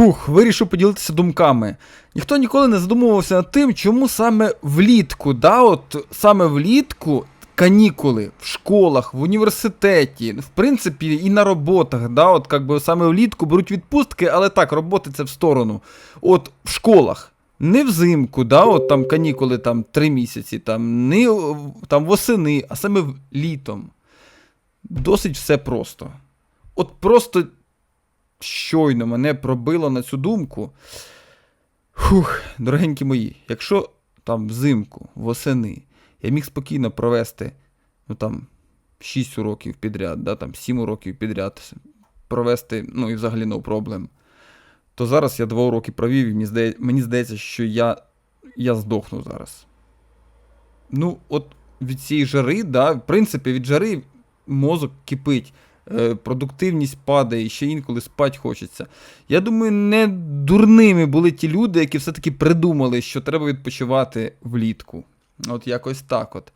Фух, вирішив поділитися думками. Ніхто ніколи не задумувався над тим, чому саме влітку, да, от саме влітку канікули в школах, в університеті, в принципі, і на роботах, да, от как би саме влітку беруть відпустки, але так, роботи це в сторону. От в школах. Не взимку, да, от там канікули там три місяці, там не там восени, а саме літом. Досить все просто. От просто щойно мене пробило на цю думку. Фух, дорогенькі мої, якщо там взимку, восени, я міг спокійно провести ну там 6 уроків підряд, да, там 7 уроків підряд, провести, ну і взагалі no problem, то зараз я 2 уроки провів, і мені здається, мені здається, що я, я здохну зараз. Ну, от від цієї жари, да, в принципі, від жари мозок кипить, продуктивність падає, ще інколи спать хочеться. Я думаю, не дурними були ті люди, які все-таки придумали, що треба відпочивати влітку. От якось так от.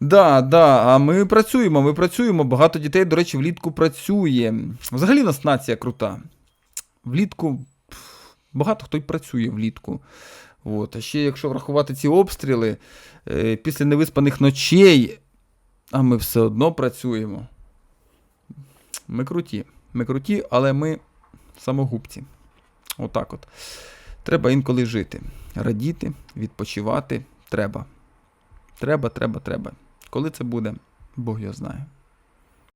Да, да, а ми працюємо, ми працюємо. Багато дітей, до речі, влітку працює. Взагалі у нас нація крута. Влітку багато хто й працює влітку. От. А ще якщо врахувати ці обстріли, е, після невиспаних ночей, а ми все одно працюємо. Ми круті. Ми круті, але ми самогубці. Отак от. Треба інколи жити. Радіти, відпочивати. Треба. Треба, треба, треба. Коли це буде, Бог його знає.